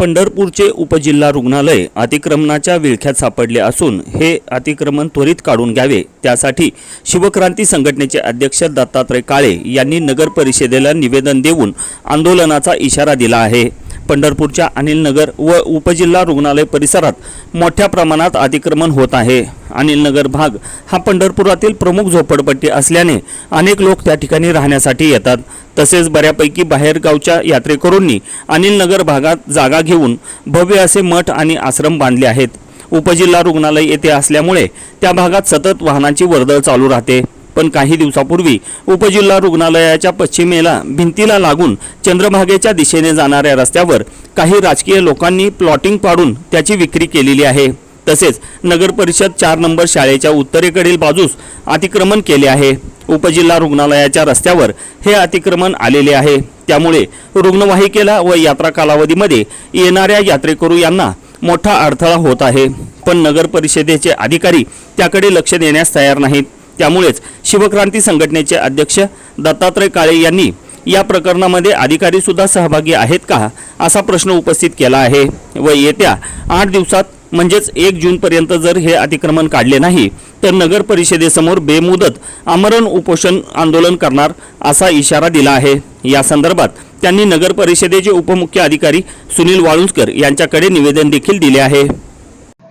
पंढरपूरचे उपजिल्हा रुग्णालय अतिक्रमणाच्या विळख्यात सापडले असून हे अतिक्रमण त्वरित काढून घ्यावे. त्यासाठी शिवक्रांती संघटनेचे अध्यक्ष दत्तात्रय काळे यांनी नगर परिषदेला निवेदन देऊन आंदोलनाचा इशारा दिला आहे. पंढरपूरच्या अनिल नगर व उपजिल्हा रुग्णालय परिसरात मोठ्या प्रमाणात अतिक्रमण होत आहे. अनिल नगर भाग हा पंढरपुरातील प्रमुख झोपडपट्टी असल्याने अनेक लोक त्या ठिकाणी राहण्यासाठी येतात. तसेच बऱ्यापैकी बाहेरगावच्या यात्रेकरूंनी अनिल नगर भागात जागा घेऊन भव्य असे मठ आणि आश्रम बांधले आहेत. उपजिल्हा रुग्णालय येथे असल्यामुळे त्या भागात सतत वाहनांची वर्दळ चालू राहते. पण काही दिवसापूर्वी उपजिल्हा रुग्णालयाच्या पश्चिमेला भिंतीला लागून चंद्रभागेच्या दिशेने जाणाऱ्या रस्त्यावर काही राजकीय लोकांनी प्लॉटिंग पाडून त्याची विक्री केलेली आहे. तसेच नगर परिषद चार नंबर शाळेच्या उत्तरेकडील बाजूस अतिक्रमण केले आहे. उपजिल्हा रुग्णालयाच्या रस्त्यावर हे अतिक्रमण आलेले आहे. त्यामुळे रुग्णवाहिकेला व यात्रा कालावधीमध्ये येणाऱ्या यात्रेकरू यांना मोठा अडथळा होत आहे. पण नगर परिषदेचे अधिकारी त्याकडे लक्ष देण्यास तयार नाहीत. त्यामुळेच शिवक्रांती संघटनेचे अध्यक्ष दत्तात्रय काळे यांनी या प्रकरणामध्ये अधिकारी सुद्धा सहभागी आहेत का असा प्रश्न उपस्थित केला आहे व येत्या आठ दिवसात म्हणजेच एक जूनपर्यंत जर हे अतिक्रमण काढले नाही तर नगर परिषदेसमोर बेमुदत आमरण उपोषण आंदोलन करणार असा इशारा दिला आहे. या संदर्भात त्यांनी नगर परिषदेचे उपमुख्य अधिकारी सुनील वाळुंजकर यांच्याकडे निवेदन देखील दिले आहे.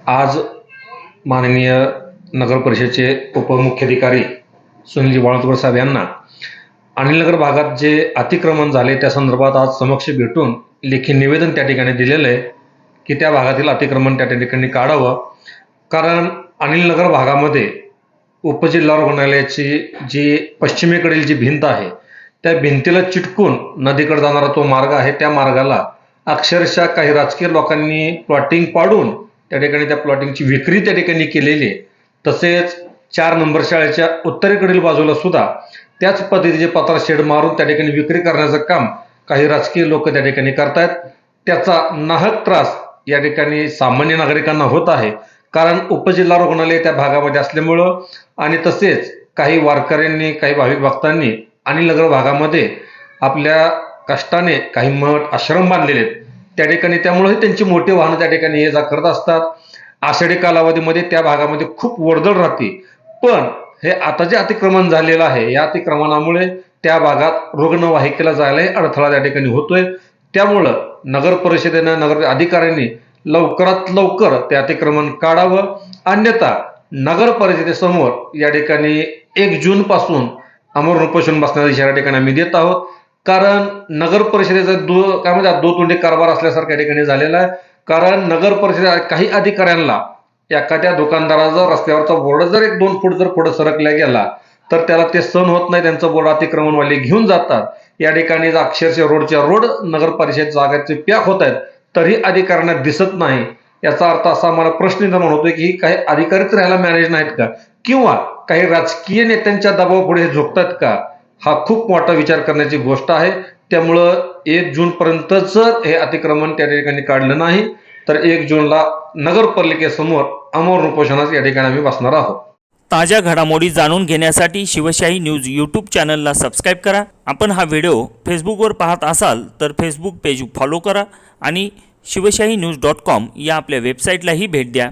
आज माननीय नगर परिषदेचे उपमुख्याधिकारी सुनील वाळतकर साहेब यांना अनिलनगर भागात जे अतिक्रमण झाले त्या संदर्भात आज समक्ष भेटून लेखी निवेदन त्या ठिकाणी दिलेलं आहे की त्या भागातील अतिक्रमण त्या ठिकाणी काढावं. कारण अनिलनगर भागामध्ये उपजिल्हा रुग्णालयाची जी पश्चिमेकडील जी भिंत आहे त्या भिंतीला चिटकून नदीकडे जाणारा तो मार्ग आहे त्या मार्गाला अक्षरशः काही राजकीय लोकांनी प्लॉटिंग पाडून त्या ठिकाणी त्या प्लॉटिंगची विक्री त्या ठिकाणी केलेली आहे. तसेच चार नंबर शाळेच्या उत्तरेकडील बाजूला सुद्धा त्याच पद्धतीचे पत्रा शेड मारून त्या ठिकाणी विक्री करण्याचं काम काही राजकीय लोक त्या ठिकाणी करतायत. त्याचा नाहक त्रास या ठिकाणी सामान्य नागरिकांना होत आहे. कारण उपजिल्हा रुग्णालय त्या भागामध्ये असल्यामुळं आणि तसेच काही वारकऱ्यांनी काही भाविक भक्तांनी आणि नगर भागामध्ये आपल्या कष्टाने काही मठ आश्रम बांधलेले आहेत. त्या ठिकाणी त्यामुळे त्यांची मोठी वाहनं त्या ठिकाणी ये जा करत असतात. आषाढी कालावधीमध्ये त्या भागामध्ये खूप वर्दळ राहते. पण हे आता जे अतिक्रमण झालेलं आहे या अतिक्रमणामुळे त्या भागात रुग्णवाहिकेला जायलाही अडथळा त्या ठिकाणी होतोय. त्यामुळं नगर परिषदेनं नगर अधिकाऱ्यांनी लवकरात लवकर ते अतिक्रमण काढावं. अन्यथा नगर परिषदेसमोर या ठिकाणी एक जून पासून अमर उपोषण बसण्याचा इशारा या ठिकाणी आम्ही देत आहोत. कारण नगर परिषदेचा दो काय म्हणतात दोतोंडी कारभार असल्यासारख्या ठिकाणी झालेला आहे. कारण नगर परिषद काही अधिकाऱ्यांना एखाद्या दुकानदाराचा रस्त्यावरचा बोर्ड जर एक दोन फूट जर पुढे सरकला गेला तर त्याला ते सहन होत नाही त्यांचं बोर्ड अतिक्रमणवाले घेऊन जातात. या ठिकाणी जर अक्षरशः रोडच्या रोड नगर परिषद जागाचे पॅक होत आहेत तरी अधिकाऱ्यांना दिसत नाही. याचा अर्थ असा मला प्रश्न निर्माण होतोय की काही अधिकारीच राहायला मॅनेज नाहीत का? किंवा काही राजकीय नेत्यांच्या दबावापुढे हे झोकतात का? हा खूप मोठा विचार करण्याची गोष्ट आहे. त्यामुळं एक जून पर्यंत जर हे अतिक्रमण त्या ठिकाणी काढलं नाही. तर एक जूनला नगरपालिकेसमोर अमोर उपोषणास या ठिकाणी आम्ही बसणार आहोत. ताज्या घडामोडी जाणून घेण्यासाठी शिवशाही न्यूज यूट्यूब चॅनलला सबस्क्राईब करा. आपण हा व्हिडिओ फेसबुकवर पाहत असाल तर फेसबुक पेज फॉलो करा आणि शिवशाही न्यूज डॉट कॉम या आपल्या वेबसाईटलाही भेट द्या.